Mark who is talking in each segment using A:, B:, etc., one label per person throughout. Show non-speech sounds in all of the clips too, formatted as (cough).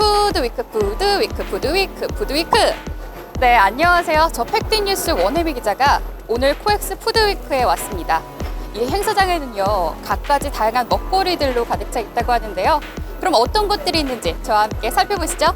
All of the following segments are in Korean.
A: 푸드 위크 푸드 위크 푸드 위크 푸드 위크. 네 안녕하세요. 저 팩트뉴스 원혜미 기자가 오늘 코엑스 푸드 위크에 왔습니다. 이 행사장에는요 갖가지 다양한 먹거리들로 가득 차 있다고 하는데요. 그럼 어떤 것들이 있는지 저와 함께 살펴보시죠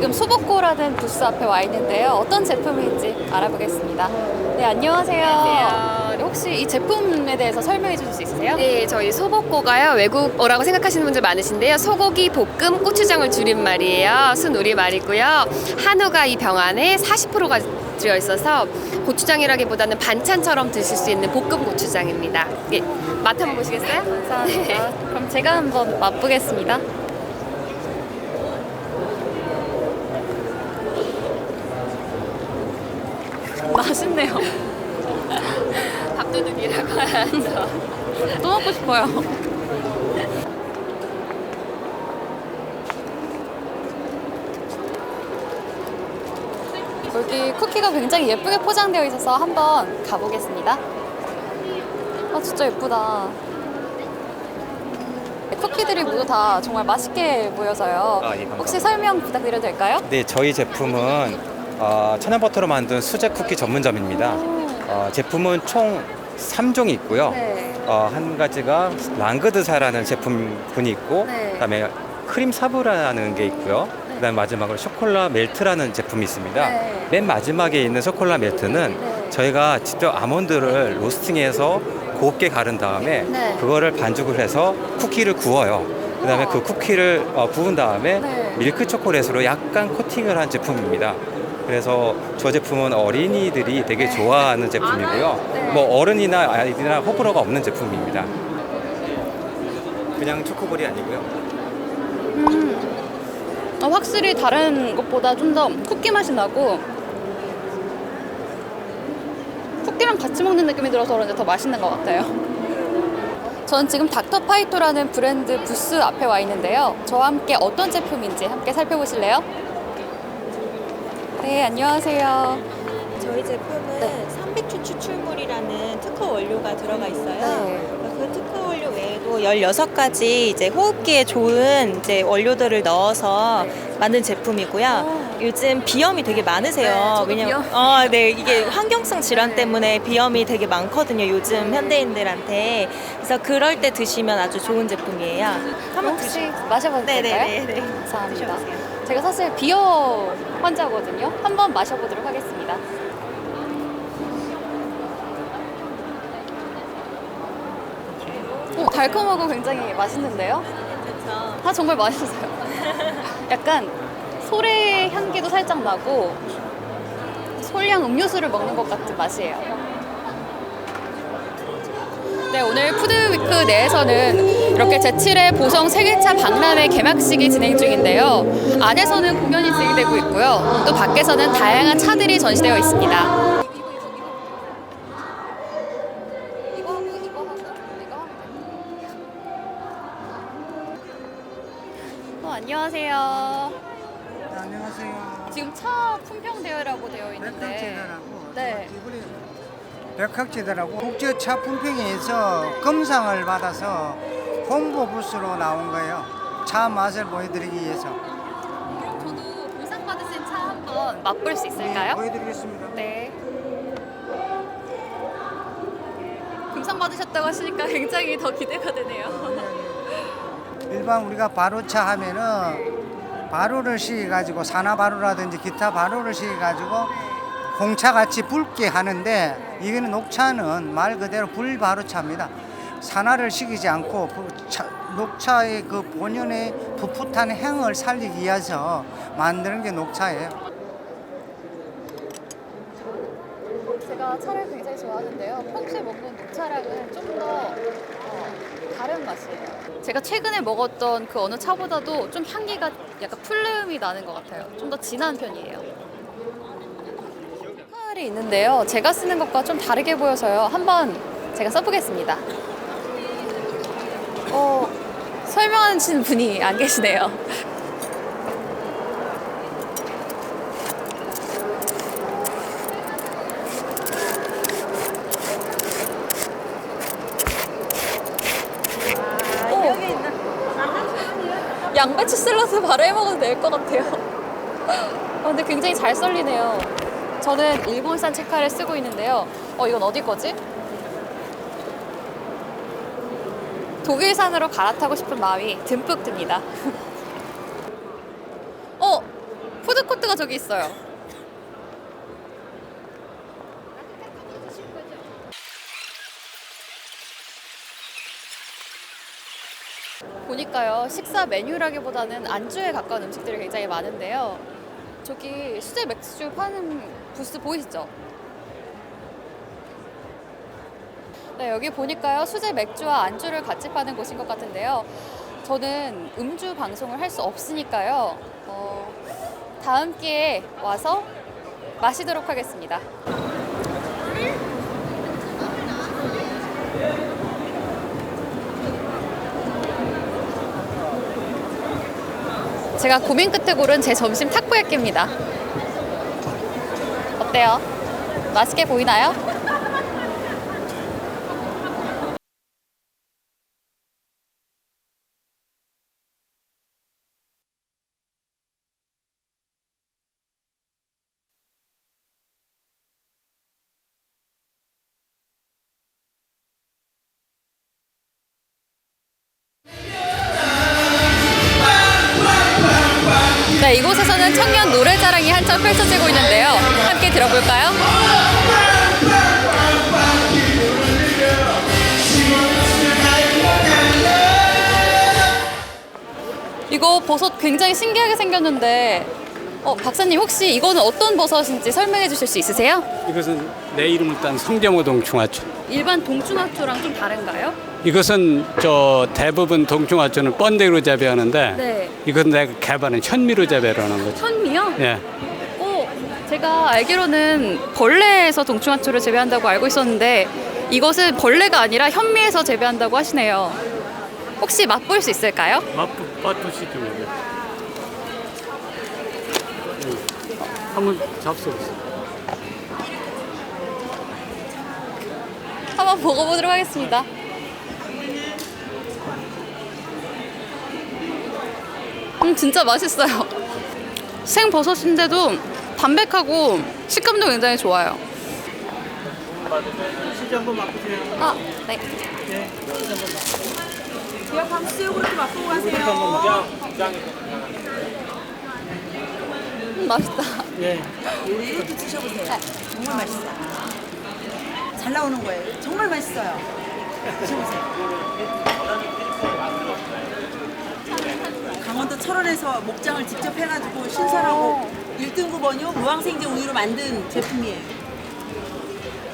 A: 지금 소복고라는 부스 앞에 와 있는데요. 어떤 제품인지 알아보겠습니다. 네, 안녕하세요.
B: 안녕하세요.
A: 네, 혹시 이 제품에 대해서 설명해 주실 수 있으세요?
B: 네, 저희 소복고가요. 외국어라고 생각하시는 분들 많으신데요. 소고기 볶음 고추장을 줄인 말이에요. 순 우리 말이고요. 한우가 이 병 안에 40%가 들어 있어서 고추장이라기보다는 반찬처럼 드실 수 있는 볶음 고추장입니다. 예, 맛 한번 보시겠어요?
A: 감사합니다. 그럼 제가 한번 맛보겠습니다. 맛있네요. (laughs)
B: 밥도둑이라고 하죠.
A: 또 먹고 싶어요. (laughs) 여기 쿠키가 굉장히 예쁘게 포장되어 있어서 한번 가보겠습니다. 아 진짜 예쁘다. 쿠키들이 모두 다 정말 맛있게 보여서요.
C: 아, 예, 감사합니다.
A: 혹시 설명 부탁드려도 될까요?
C: 네, 저희 제품은 어, 천연 버터로 만든 수제 쿠키 전문점입니다. 어, 제품은 총 3종이 있고요.
A: 네.
C: 어, 한 가지가 랑그드사라는 제품군이 있고,
A: 네.
C: 그다음에 크림 사브라는 게 있고요. 그다음 에 마지막으로 쇼콜라 멜트라는 제품이 있습니다.
A: 네.
C: 맨 마지막에 있는 쇼콜라 멜트는
A: 네.
C: 저희가 직접 아몬드를 로스팅해서 곱게 가른 다음에
A: 네.
C: 그거를 반죽을 해서 쿠키를 구워요. 그다음에
A: 우와.
C: 그 쿠키를 어, 구운 다음에
A: 네.
C: 밀크 초콜릿으로 약간 코팅을 한 제품입니다. 그래서 저 제품은 어린이들이 되게 좋아하는 제품이고요.
A: 네.
C: 뭐 어른이나 아이들이나 호불호가 없는 제품입니다. 그냥 초코볼이 아니고요.
A: 어, 확실히 다른 것보다 좀 더 쿠키 맛이 나고 쿠키랑 같이 먹는 느낌이 들어서 그런지 더 맛있는 것 같아요. 전 지금 닥터 파이토라는 브랜드 부스 앞에 와 있는데요. 저와 함께 어떤 제품인지 함께 살펴보실래요? 네, 안녕하세요.
D: 저희 제품은
A: 네.
D: 300초 추출물이라는 특허 원료가 들어가 있어요.
A: 네.
D: 그 특허 원료 외에도 16가지 이제 호흡기에 좋은 이제 원료들을 넣어서 만든 제품이고요. 요즘 비염이 되게 많으세요.
A: 네, 저도
D: 왜냐면. 어, 네, 이게 환경성 질환
A: 네.
D: 때문에 비염이 되게 많거든요. 요즘 현대인들한테. 그래서 그럴 때 드시면 아주 좋은 제품이에요. 한번
A: 혹시
D: 드시
A: 마셔봐도 될까요?
D: 네네네.
A: 감사합니다.
D: 드셔보세요.
A: 제가 사실 비어 환자거든요. 한번 마셔보도록 하겠습니다. 오, 달콤하고 굉장히 맛있는데요?
D: 그렇죠.
A: 아, 정말 맛있어요. (laughs) 약간 소래 향기도 살짝 나고 솔향 음료수를 먹는 것 같은 맛이에요. 네, 오늘 푸드위크 내에서는 이렇게 제7회 보성 세계차 박람회 개막식이 진행 중인데요. 안에서는 공연이 진행되고 있고요. 또 밖에서는 다양한 차들이 전시되어 있습니다. 어, 안녕하세요.
E: 네, 안녕하세요.
A: 지금 차 품평 대회라고 되어 있는데 네.
E: 백학제다라고 국제차 품평회에서 금상을 받아서 홍보 부스로 나온 거예요. 차 맛을 보여드리기 위해서.
A: 저도 보상 받으신 차 한번 맛볼 수
E: 네,
A: 있을까요?
E: 보여드리겠습니다.
A: 네. 금상 받으셨다고 하시니까 굉장히 더 기대가 되네요.
E: 일반 우리가 바로차 하면은 바로를 시켜가지고 산화 바로라든지 기타 바로를 시켜가지고 공차 같이 붉게 하는데 이거는 녹차는 말 그대로 불 바로차입니다. 산화를 시키지 않고 녹차의 그 본연의 풋풋한 향을 살리기 위해서 만드는 게 녹차예요.
A: 제가 차를 굉장히 좋아하는데요. 평소에 먹는 녹차랑은 좀더 어, 다른 맛이에요. 제가 최근에 먹었던 그 어느 차보다도 좀 향기가 약간 풀내음이 나는 것 같아요. 좀 더 진한 편이에요. 색깔이 있는데요. 제가 쓰는 것과 좀 다르게 보여서요. 한번 제가 써보겠습니다. 어, 설명하시는 분이 안 계시네요. 양배추 샐러드 바로 해 먹어도 될 것 같아요. 어, 근데 굉장히 잘 썰리네요. 저는 일본산 체카를 쓰고 있는데요. 어, 이건 어디 거지? 독일산으로 갈아타고 싶은 마음이 듬뿍 듭니다. (laughs) 어, 푸드코트가 저기 있어요. 보니까요 식사 메뉴라기보다는 안주에 가까운 음식들이 굉장히 많은데요. 저기 수제 맥주 파는 부스 보이시죠? 네 여기 보니까요 수제 맥주와 안주를 같이 파는 곳인 것 같은데요. 저는 음주 방송을 할 수 없으니까요. 어, 다음 기회에 와서 마시도록 하겠습니다. 제가 고민 끝에 고른 제 점심 타코야끼입니다. 어때요? 맛있게 보이나요? 청년 노래자랑이 한창 펼쳐지고 있는데요. 함께 들어볼까요? 이거 버섯 굉장히 신기하게 생겼는데 어, 박사님 혹시 이거는 어떤 버섯인지 설명해 주실 수 있으세요?
F: 이것은 내 이름을 딴 성대모 동충하초.
A: 일반 동충하초랑 좀 다른가요?
F: 이것은 저 대부분 동충하초는 번데기로 재배하는데
A: 네.
F: 이것은 내가 개발한 현미로 재배하는 거죠.
A: 현미요?
F: 예.
A: 어, 제가 알기로는 벌레에서 동충하초를 재배한다고 알고 있었는데 이것은 벌레가 아니라 현미에서 재배한다고 하시네요. 혹시 맛볼 수 있을까요?
F: 맛보시죠. 이게. 음. 한번 잡숴보세요.
A: 한번 먹어보도록 하겠습니다. 음, 진짜 맛있어요. (laughs) 생버섯인데도 담백하고 식감도 굉장히 좋아요.
G: 치즈 한번 맛보세요.
A: 아, 네.
G: 기억 한번 쓱 그렇게 맛보고 가세요.
A: 음, 맛 있다.
G: 네. 이것도 드셔보세요. 정말 맛있어요. 잘 나오는 거예요. 정말 맛있어요. 드셔보세요. 강원도 철원에서 목장을 직접 해가지고 신선하고 1등급 원유 무항생제 우유로 만든 제품이에요.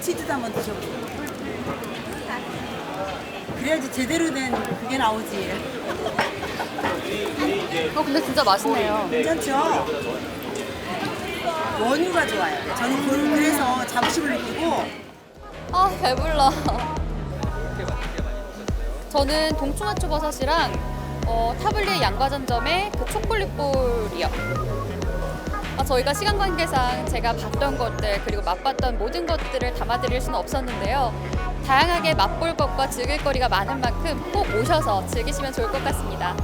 G: 치즈도 한번 드셔보세요. 그래야지 제대로 된 그게 나오지.
A: 어, 근데 진짜 맛있네요.
G: 괜찮죠? 원유가 좋아요. 저는 그- 그래서 자부심을 느끼고
A: 아 배불러. 저는 동충하초 버섯이랑 어, 타블리의 양과전점의 그 초콜릿볼이요. 아, 저희가 시간 관계상 제가 봤던 것들 그리고 맛봤던 모든 것들을 담아드릴 수는 없었는데요. 다양하게 맛볼 것과 즐길 거리가 많은 만큼 꼭 오셔서 즐기시면 좋을 것 같습니다.